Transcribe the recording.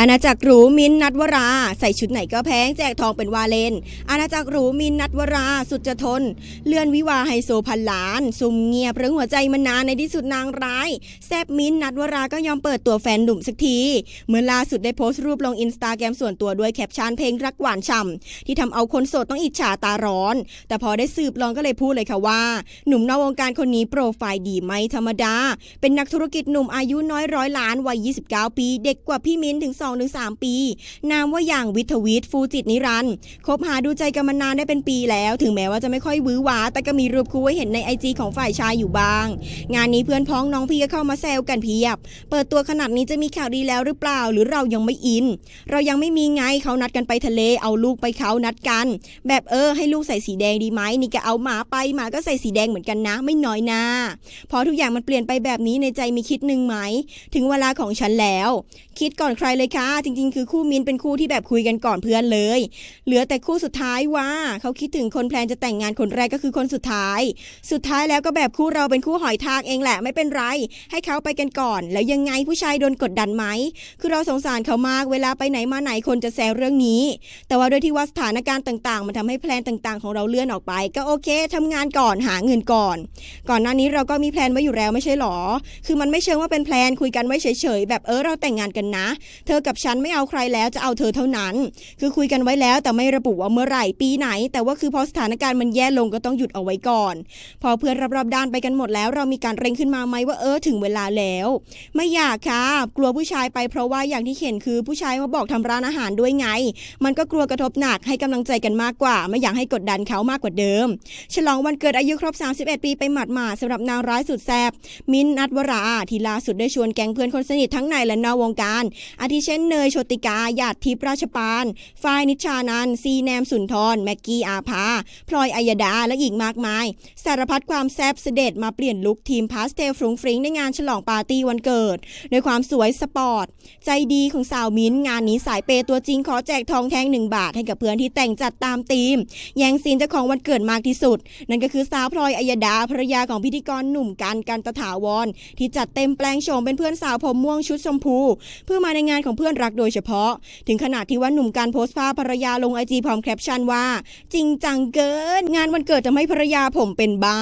อาณาจักรหรูมินนัทวรา ใส่ชุดไหนก็แพงแจกทองเป็นวาเลน อาณาจักรหรูมินนัทวราสุดจะทน เลื่อนวิวาไฮโซพันล้าน ซุ่มเงียบเรื่องหัวใจมานานในที่สุดนางร้าย แซบมินนัทวราก็ยอมเปิดตัวแฟนหนุ่มสักทีเมื่อล่าสุดได้โพสต์รูปลงอินสตาแกรมส่วนตัวด้วยแคปชั่นเพลงรักหวานฉ่ำที่ทำเอาคนโสดต้องอิจฉาตาร้อน แต่พอได้สืบลองก็เลยพูดเลยค่ะว่า หนุ่มนอกวงการคนนี้โปรไฟล์ดีไม่ธรรมดา เป็นนักธุรกิจหนุ่มอายุน้อยร้อยล้านวัย 29 ปี เด็กกว่าพี่มินถึง2-3 ปี นามว่าอย่างวิทวิทย์ฟูจิตนิรันคบหาดูใจกันมานานได้เป็นปีแล้ว ถึงแม้ว่าจะไม่ค่อยวื้อหวา แต่ก็มีรูปคู่ให้เห็นในไอจีของฝ่ายชายอยู่บ้าง งานนี้เพื่อนพ้องน้องพี่ก็เข้ามาแซวกันเพียบ เปิดตัวขนาดนี้จะมีข่าวดีแล้วหรือเปล่า หรือเรายังไม่อิน เรายังไม่มีไงเขานัดกันไปทะเล เอาลูกไปเขานัดกัน แบบเออ ให้ลูกใส่สีแดงดีไหมนี่ก็เอาหมาไปหมาก็ใส่สีแดงเหมือนกันนะ ไม่น้อยนาพอทุกอย่างมันเปลี่ยนไปแบบนี้ในใจมีคิดหนึ่งไหม ถึงเวลาของฉันแล้ว คิดก่อนใครเลยค่ะ จริง ๆ คือคู่มิ้นเป็นคู่ที่แบบคุยกันก่อนเพื่อนเลย เหลือแต่คู่สุดท้ายว่า เขาคิดถึงคนแพลนจะแต่งงานคนแรกก็คือคนสุดท้าย สุดท้ายแล้วก็แบบคู่เราเป็นคู่หอยทากเองแหละไม่เป็นไร ให้เขาไปกันก่อน แล้วยังไงผู้ชายโดนกดดันไหมคือเราสงสารเขามากเวลาไปไหนมาไหนคนจะแซวเรื่องนี้ แต่ว่าด้วยที่ว่าสถานการณ์ต่าง ๆ มันทำให้แพลนต่างๆ ของเราเลื่อนออกไป ก็โอเคทำงานก่อนหาเงินก่อน ก่อนหน้านี้เราก็มีแพลนไว้อยู่แล้วไม่ใช่หรอ คือมันไม่เชิงว่าเป็นแพลนคุยกันไว้เฉยๆแบบเออเราแต่งงานกันนะ เธอกับฉันไม่เอาใครแล้วจะเอาเธอเท่านั้น คือคุยกันไว้แล้วแต่ไม่ระบุว่าเมื่อไหร่ปีไหน แต่ว่าคือพอสถานการณ์มันแย่ลงก็ต้องหยุดเอาไว้ก่อน พอเพื่อนรอบๆด้านไปกันหมดแล้วเรามีการเร่งขึ้นมาไหมว่าเออถึงเวลาแล้ว ไม่อยากค่ะกลัวผู้ชายไปเพราะว่าอย่างที่เห็นคือผู้ชายมาบอกทำร้านอาหารด้วยไง มันก็กลัวกระทบหนักให้กำลังใจกันมากกว่า ไม่อยากให้กดดันเขามากกว่าเดิม ฉลองวันเกิดอายุครบ 31 ปีไปหมาดๆสำหรับนางร้ายสุดแซบมิ้นนัทวราที่ล่าสุดได้ชวนแก๊งเพื่อนคนสนิททั้งในและนอกวงการ อาทิเช่นเนยโชติกาหยาดทิพราชปานฝ้ายนิชานันซีแนมสุนทร แม็กกี้อาภา พลอยอัยดา และอีกมากมาย สารพัดความแซ่บเสด็จมาเปลี่ยนลุคทีมพาสเทลฟรุงฟริงในงานฉลองปาร์ตี้วันเกิดด้วยความสวยสปอร์ต ใจดีของสาวมิ้นงานนี้สายเปย์ตัวจริงขอแจกทองแท่งหนึ่งบาทให้กับเพื่อนที่แต่งจัดตามธีม แย่งซีนเจ้าของวันเกิดมากที่สุด นั่นก็คือสาวพลอยอัยดาภรรยาของพิธีกรหนุ่มกันกันตถาวรที่จัดเต็มแปลงโฉมเป็นเพื่อนสาวผมม่วงชุดชมพู เพื่อมาในงานของเพื่อนรักโดยเฉพาะ ถึงขนาดที่ว่าหนุ่มการโพสต์ภาพภรรยาลงไอจีพร้อมแคปชั่นว่า จริงจังเกิน งานวันเกิดจะไม่ภรรยาผมเป็นบ้า